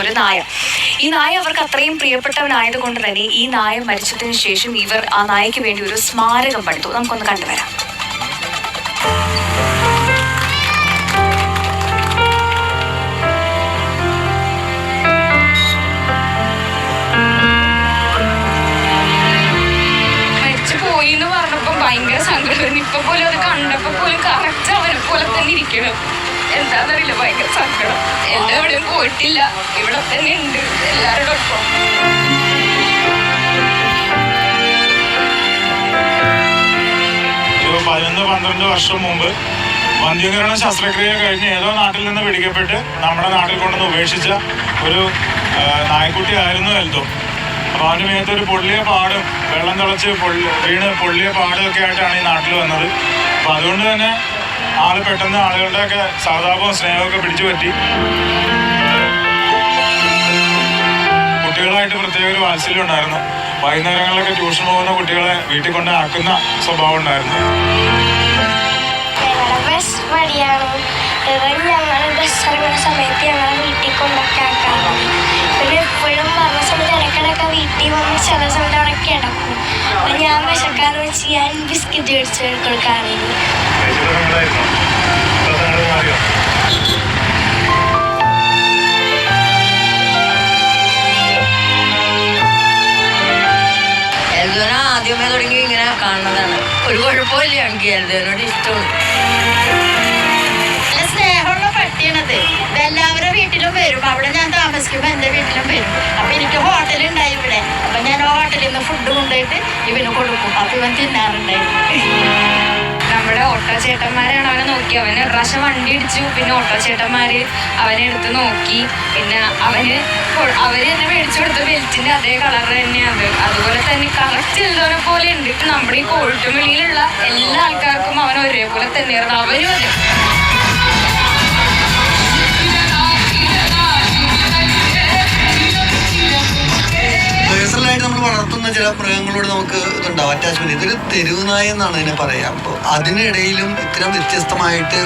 ഒരു നായ. ഈ നായ അവർക്ക് അത്രയും പ്രിയപ്പെട്ടവനായത് കൊണ്ട് തന്നെ ഈ നായ മരിച്ചതിന് ശേഷം ഇവർ ആ നായയ്ക്ക് വേണ്ടി ഒരു സ്മാരകം പണിതു. നമുക്കൊന്ന് കണ്ടുവരാം. മരിച്ചു പോയി എന്ന് പറഞ്ഞപ്പോ ഭയങ്കര സങ്കടം. ഇപ്പൊ പോലും അത് കണ്ടപ്പോ പോലും കറക്റ്റ് അവനെ പോയിട്ടില്ല. ഇവിടെ തന്നെ ഉണ്ട്. എല്ലാവരുടെ ഒപ്പം പതിനൊന്ന് പന്ത്രണ്ട് വർഷം മുമ്പ് വന്ധ്യീകരണ ശസ്ത്രക്രിയ കഴിഞ്ഞ് ഏതോ നാട്ടിൽ നിന്ന് പിടിക്കപ്പെട്ട് നമ്മുടെ നാട്ടിൽ കൊണ്ടുവന്ന് ഉപേക്ഷിച്ച ഒരു നായ്ക്കുട്ടി ആയിരുന്നു എൽദോ. അപ്പോൾ അവന്റെ മേത്ത് ഒരു പൊള്ളിയ പാടും വെള്ളം തിളച്ച് പൊള്ളി വീണ് പൊള്ളിയ പാടും ഒക്കെ ആയിട്ടാണ് ഈ നാട്ടിൽ വന്നത്. അപ്പോൾ അതുകൊണ്ട് തന്നെ ആൾ പെട്ടെന്ന് ആളുകളുടെയൊക്കെ സഹതാപവും സ്നേഹമൊക്കെ പിടിച്ചു പറ്റി. കുട്ടികളായിട്ട് പ്രത്യേക ഒരു വാത്സല്യം ഉണ്ടായിരുന്നു. വൈകുന്നേരങ്ങളിലൊക്കെ ട്യൂഷൻ പോകുന്ന കുട്ടികളെ വീട്ടിൽ കൊണ്ട് ആക്കുന്ന സ്വഭാവം ഉണ്ടായിരുന്നു. വീട്ടിൽ വന്ന് ഞാൻ വിശക്കാന്ന് വെച്ച് ഞാൻ ബിസ്ക്കറ്റ് മേടിച്ച് കൊടുക്കാറുണ്ട്. എൽദോന ആദ്യമേ തുടങ്ങി ഇങ്ങനെ കാണുന്നതാണ്. ഒരു കുഴപ്പമില്ല എനിക്ക് അർജുനോട് ഇഷ്ടമാണ്. സ്നേഹമുള്ള പട്ടിയാണത്. എല്ലാവരുടെ വീട്ടിലും വരും. അവിടെ ഞാൻ താമസിക്കുമ്പോൾ എന്റെ വീട്ടിലും വരും. അപ്പൊ എനിക്ക് ഹോട്ടൽ ഉണ്ടായി ഇവിടെ. അപ്പൊ ഞാൻ ആ ഹോട്ടലിൽ നിന്ന് ഫുഡ് കൊണ്ടുപോയിട്ട് ഇവന് കൊടുക്കും. അപ്പൊ ഇവൻ തിന്നാറുണ്ടായിരുന്നു നമ്മുടെ ഓട്ടോ ചേട്ടന്മാരാണ് അവനെ നോക്കി. അവന് ഒരു പ്രാവശ്യം വണ്ടി ഇടിച്ചു. പിന്നെ ഓട്ടോ ചേട്ടന്മാര് അവനെ എടുത്ത് നോക്കി. പിന്നെ അവന് അവർ തന്നെ കൊടുത്ത ബെൽറ്റിന്റെ അതേ കളർ തന്നെയാണ്. അതുപോലെ തന്നെ കറക്റ്റ് എഴുതോനെ പോലെ ഉണ്ട്. നമ്മുടെ ഈ കോഴിട്ടുമലിയിലുള്ള എല്ലാ ആൾക്കാർക്കും അവൻ ഒരേപോലെ തന്നെയായിരുന്നു. അവരും അതെ. നമ്മൾ വളർത്തുന്ന ചില മൃഗങ്ങളോട് നമുക്ക് ഇതുണ്ടാവും അറ്റാച്ച്മെന്റ് ഇതൊരു തെരുവ് നായ എന്നാണ് ഇതിനെ പറയാം. അപ്പോൾ അതിനിടയിലും ഇത്തരം വ്യത്യസ്തമായിട്ട്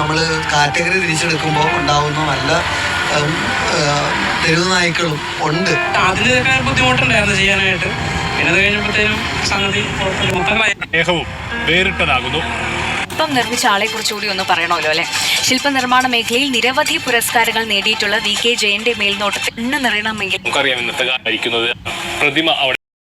നമ്മൾ കാറ്റഗറി തിരിച്ചെടുക്കുമ്പോൾ ഉണ്ടാവുന്ന നല്ല തെരുവ് നായ്ക്കളും ഉണ്ട്. അതിന് ബുദ്ധിമുട്ടുണ്ടായിരുന്നു ചെയ്യാനായിട്ട്. പിന്നെ അത് കഴിഞ്ഞപ്പോഴത്തേനും സംഗതി സ്നേഹവും വേറിട്ടതാകുന്നു. ശില്പം നിർമ്മിച്ച ആളെ കുറിച്ചുകൂടി ഒന്ന് പറയണമല്ലോ അല്ലെ? ശില്പനിർമ്മാണ മേഖലയിൽ നിരവധി പുരസ്കാരങ്ങൾ നേടിയിട്ടുള്ള വി കെ ജയന്റെ മേൽനോട്ടത്തിൽ എണ്ണ നിറയണമെങ്കിൽ നമുക്കറിയാം ഇന്നത്തെ പ്രതിമ അവിടെ